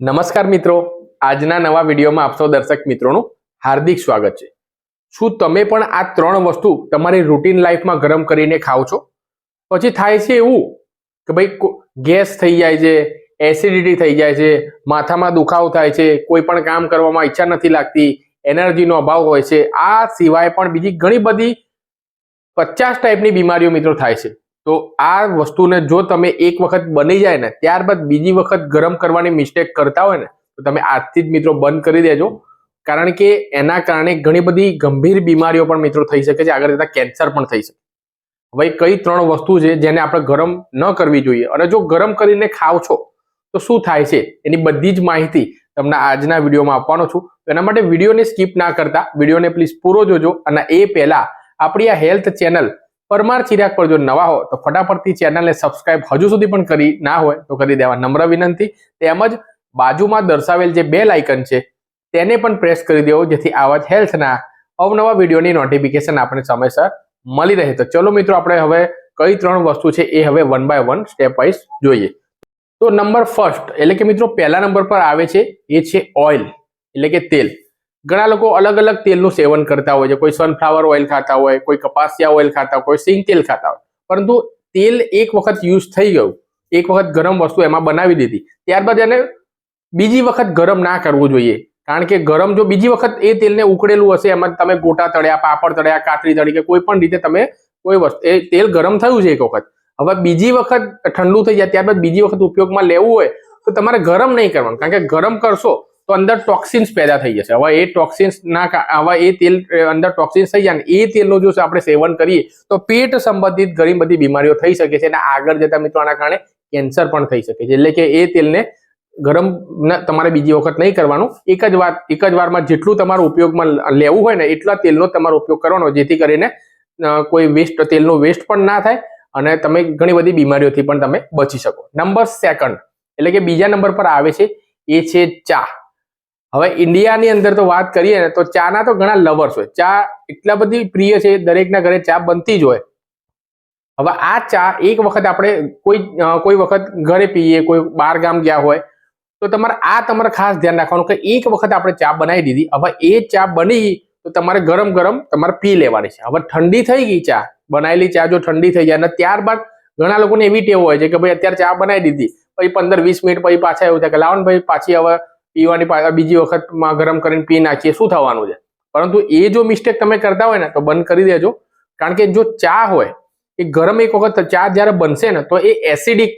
નમસ્કાર મિત્રો. આજના નવા વિડીયોમાં આપ સૌ દર્શક મિત્રોનું હાર્દિક સ્વાગત છે. શું તમે પણ આ ત્રણ વસ્તુ તમારી રૂટીન લાઈફમાં ગરમ કરીને ખાઓ છો? પછી થાય છે એવું કે ભાઈ ગેસ થઈ જાય છે એસિડિટી થઈ જાય છે, માથામાં દુખાવો થાય છે, કોઈ પણ કામ કરવામાં ઈચ્છા નથી લાગતી એનર્જીનો અભાવ હોય છે, આ સિવાય પણ બીજી ઘણી બધી પચાસ ટાઈપની બીમારીઓ મિત્રો થાય છે. તો આ વસ્તુને જો તમે એક વખત બની જાય ને, ત્યારબાદ બીજી વખત ગરમ કરવાની મિસ્ટેક કરતા હોય ને, તો તમે આજથી જ મિત્રો બંધ કરી દેજો. કારણ કે એના કારણે ઘણી બધી ગંભીર બીમારીઓ પણ મિત્રો થઈ શકે છે, આગળ જતા કેન્સર પણ થઈ શકે. હવે કઈ ત્રણ વસ્તુ છે જેને આપણે ગરમ ન કરવી જોઈએ? અને જો ગરમ કરીને ખાવ છો, તો શું થાય છે? એની બધી જ માહિતી તમને આજના વિડીયોમાં આપવાનો છું. તો એના માટે વિડીયોને સ્કીપ ના કરતા, વિડીયોને પ્લીઝ પૂરો જોજો. અને એ પહેલા આપણી આ હેલ્થ ચેનલ પરમાર ચિરાગ પર જો નવા હો, તો ફટાફટથી ચેનલને સબસ્ક્રાઇબ હજુ સુધી પણ કરી ના હોય, તો કરી દેવા નમ્ર વિનંતી. તેમજ બાજુમાં દર્શાવેલ જે બે લાઇકન છે, તેને પણ પ્રેસ કરી દેવો, જેથી આવા જ હેલ્થના અવનવા વિડીયોની નોટિફિકેશન આપણે સમયસર મળી રહે. તો ચલો મિત્રો, આપણે હવે કઈ ત્રણ વસ્તુ છે એ હવે one by one step wise જોઈએ. તો નંબર ફર્સ્ટ એટલે કે મિત્રો, પહેલા નંબર પર આવે છે, એ છે ઓઇલ એટલે કે તેલ. ઘણા લોકો અલગ અલગ તેલનું સેવન કરતા હોય છે. કોઈ સનફ્લાવર ઓઇલ ખાતા હોય, કોઈ કપાસિયા ઓઇલ ખાતા હોય, કોઈ સિંગ તેલ ખાતા હોય. પરંતુ તેલ એક વખત યુઝ થઈ ગયું. એક વખત ગરમ વસ્તુ એમાં બનાવી દીધી. ત્યારબાદ એને બીજી વખત ગરમ ના કરવું જોઈએ. કારણ કે ગરમ જો બીજી વખત એ તેલને ઉકળેલું હશે, એમાં તમે ગોટા તળ્યા, પાપડ તળ્યા, કાતરી તળી કે કોઈ પણ રીતે તમે કોઈ વસ્તુ, એ તેલ ગરમ થયું છે એક વખત. હવે બીજી વખત ઠંડુ થઈ જાય, ત્યારબાદ બીજી વખત ઉપયોગમાં લેવું હોય, તો તમારે ગરમ નહીં કરવાનું. કારણ કે ગરમ કરશો તો અંદર ટોક્સિન્સ પેદા થઈ જશે. હવે એ ટોક્સિન્સ ના આવા એ તેલ અંદર ટોક્સિન્સ થઈ જાય ને એ તેલનું જો આપણે સેવન કરીએ, તો પેટ સંબંધિત ઘણી બધી બીમારીઓ થઈ શકે છે અને આગળ જતા મિત્રો આના કારણે કેન્સર પણ થઈ શકે છે. એટલે કે એ તેલને ગરમ તમારે બીજી વખત નહીં કરવાનું. એક જ વાર, એક જ વારમાં જેટલું તમારે ઉપયોગમાં લેવું હોય ને એટલા તેલનો તમારો ઉપયોગ કરવાનો, જેથી કરીને કોઈ વેસ્ટ તેલનો વેસ્ટ પણ ના થાય અને તમે ઘણી બધી બીમારીઓથી પણ તમે બચી શકો. નંબર સેકન્ડ એટલે કે બીજા નંબર પર આવે છે, એ છે ચા. હવે ઇન્ડિયાની અંદર તો વાત કરીએ ને તો ચાના તો ઘણા લવર્સ હોય. ચા એટલા બધી પ્રિય છે, દરેકના ઘરે ચા બનતી જ હોય. હવે આ ચા એક વખત આપણે કોઈ કોઈ વખત ઘરે પીએ, કોઈ બાર ગામ ગયા હોય, તો તમારે આ તમારે ખાસ ધ્યાન રાખવાનું કે એક વખત આપણે ચા બનાવી દીધી. હવે એ ચા બની તો તમારે ગરમ ગરમ તમારે પી લેવાની છે. હવે ઠંડી થઈ ગઈ ચા, બનાવેલી ચા જો ઠંડી થઈ જાય અને ત્યારબાદ ઘણા લોકોને એવી ટેવ હોય છે કે ભાઈ અત્યારે ચા બનાવી દીધી, પછી પંદર વીસ મિનિટ પછી પાછા એવું થાય કે લાવો ભાઈ પાછી હવે પીવાની બીજી વખતમાં ગરમ કરીને પી નાખીએ, શું થવાનું છે? પરંતુ એ જો મિસ્ટેક તમે કરતા હોય ને, તો બંધ કરી દેજો. કારણ કે જો ચા હોય, એ ગરમ એક વખત ચા જ્યારે બનશે ને, તો એ એસિડિક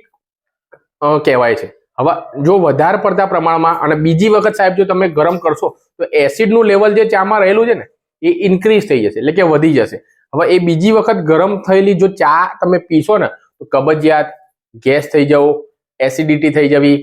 કહેવાય છે. હવે જો વધારે પડતા પ્રમાણમાં અને બીજી વખત સાહેબ જો તમે ગરમ કરશો, તો એસિડનું લેવલ જે ચામાં રહેલું છે ને, એ ઇન્ક્રીઝ થઈ જશે, એટલે કે વધી જશે. હવે એ બીજી વખત ગરમ થયેલી જો ચા તમે પીશો ને, તો કબજિયાત, ગેસ થઈ જવું એસિડિટી થઈ જવી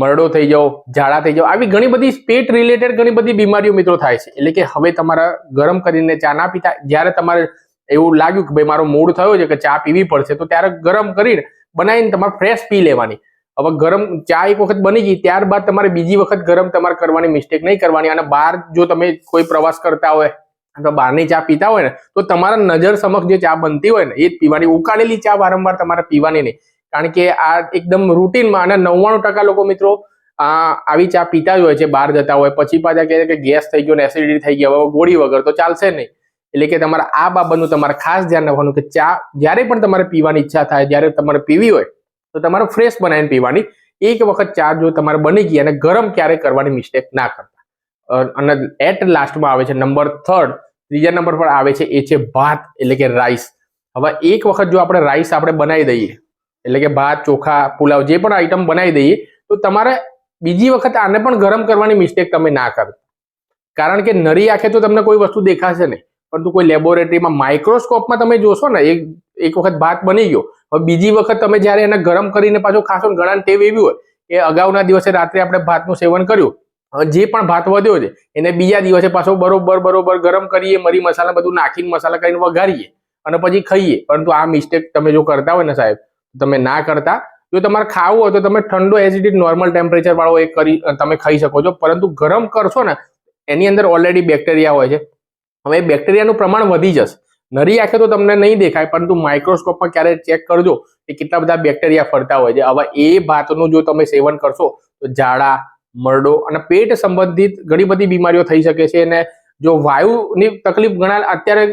મરડો થઈ જાઓ, ઝાડા થઈ જાવ આવી ઘણી બધી પેટ રિલેટેડ ઘણી બધી બીમારીઓ મિત્રો થાય છે. એટલે કે હવે તમારા ગરમ કરીને ચા ના પીતા, જ્યારે તમારે એવું લાગ્યું કે ભાઈ મારો મૂડ થયો છે કે ચા પીવી પડશે, તો ત્યારે ગરમ કરીને બનાવીને તમારે ફ્રેશ પી લેવાની. હવે ગરમ ચા એક વખત બની ગઈ, ત્યારબાદ તમારે બીજી વખત ગરમ તમારે કરવાની મિસ્ટેક નહીં કરવાની. અને બહાર જો તમે કોઈ પ્રવાસ કરતા હોય, અથવા બહારની ચા પીતા હોય ને, તો તમારા નજર સમક્ષ જે ચા બનતી હોય ને, એ જ પીવાની. ઉકાળેલી ચા વારંવાર તમારે પીવાની નહીં. કારણ કે આ એકદમ રૂટીનમાં અને નવ્વાણું ટકા લોકો મિત્રો આવી ચા પીતા જ હોય છે, બહાર જતા હોય. પછી પાછા કહે કે ગેસ થઈ ગયો ને એસિડિટી થઈ ગયો ગોળી વગર તો ચાલશે નહીં. એટલે કે તમારે આ બાબતનું તમારે ખાસ ધ્યાન રાખવાનું કે ચા જ્યારે પણ તમારે પીવાની ઈચ્છા થાય, જ્યારે તમારે પીવી હોય, તો તમારે ફ્રેશ બનાવીને પીવાની. એક વખત ચા જો તમારે બની ગઈ અને ગરમ ક્યારે કરવાની મિસ્ટેક ના કરતા. અને એટ લાસ્ટમાં આવે છે નંબર થર્ડ ત્રીજા નંબર પર આવે છે, એ છે ભાત, એટલે કે રાઈસ હવે એક વખત જો આપણે રાઈસ આપણે બનાવી દઈએ એટલે કે ભાત, ચોખા, પુલાવ જે પણ આઈટમ બનાવી દઈએ, તો તમારે બીજી વખત આને પણ ગરમ કરવાની મિસ્ટેક તમે ના કરો. કારણ કે નરી આંખે તો તમને કોઈ વસ્તુ દેખાશે નહીં. પરંતુ કોઈ લેબોરેટરીમાં માઇક્રોસ્કોપમાં તમે જોશો ને, એક એક વખત ભાત બની ગયો. હવે બીજી વખત તમે જ્યારે એને ગરમ કરીને પાછો ખાશો ને ઘણા ટેવ એવી હોય કે અગાઉના દિવસે રાત્રે આપણે ભાતનું સેવન કર્યું. જે પણ ભાત વધ્યો છે, એને બીજા દિવસે પાછો બરોબર બરોબર ગરમ કરીએ, મરી મસાલા બધું નાખીને મસાલા કરીને વઘારીએ અને પછી ખાઈએ. પરંતુ આ મિસ્ટેક તમે જો કરતા હોય ને સાહેબ તમે ના કરતા, જો તમારે ખાવું હોય તો તમે ઠંડો એસિડિટી નોર્મલ ટેમ્પરેચર વાળો એ કરી તમે ખાઈ શકો છો. પરંતુ ગરમ કરશો ને, એની અંદર ઓલરેડી બેક્ટેરિયા હોય છે. હવે બેક્ટેરિયાનું પ્રમાણ વધી જશે. નરી આંખે તો તમને નહીં દેખાય, પરંતુ માઇક્રોસ્કોપમાં ક્યારે ચેક કરજો કે કેટલા બધા બેક્ટેરિયા ફરતા હોય છે. હવે એ ભાતનું જો તમે સેવન કરશો, તો ઝાડા, મરડો અને પેટ સંબંધિત ઘણી બધી બીમારીઓ થઈ શકે છે. અને જો વાયુની તકલીફ ઘણા અત્યારે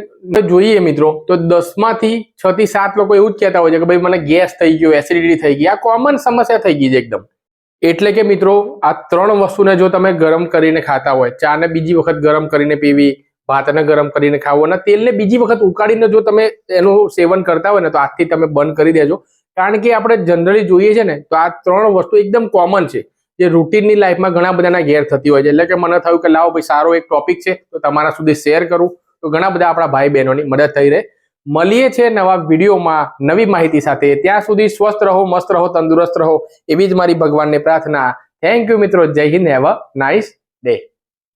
જોઈએ મિત્રો, તો દસમાંથી છ થી સાત લોકો એવું જ કહેતા હોય છે કે ભાઈ મને ગેસ થઈ ગયો એસિડિટી થઈ ગઈ. આ કોમન સમસ્યા થઈ ગઈ છે એકદમ. એટલે કે મિત્રો, આ ત્રણ વસ્તુને જો તમે ગરમ કરીને ખાતા હોય, ચાને બીજી વખત ગરમ કરીને પીવી, ભાતને ગરમ કરીને ખાવો અને તેલને બીજી વખત ઉકાળીને જો તમે એનું સેવન કરતા હોય ને, તો આજથી તમે બંધ કરી દેજો. કારણ કે આપણે જનરલી જોઈએ છે ને, તો આ ત્રણ વસ્તુ એકદમ કોમન છે. જે રૂટીનની લાઈફમાં ઘણા બધાના ઘેર થતી હોય છે. એટલે કે મને થયું કે લાવો ભાઈ, સારો એક ટોપિક છે, તો તમારા સુધી શેર કરું. તો ઘણા બધા આપણા ભાઈ બહેનોની મદદ થઈ રહે. મળીએ છે નવા વિડીયોમાં નવી માહિતી સાથે. ત્યાં સુધી સ્વસ્થ રહો, મસ્ત રહો, તંદુરસ્ત રહો. એવી જ મારી ભગવાનની પ્રાર્થના. થેન્ક યુ મિત્રો. જય Hind. Have a nice day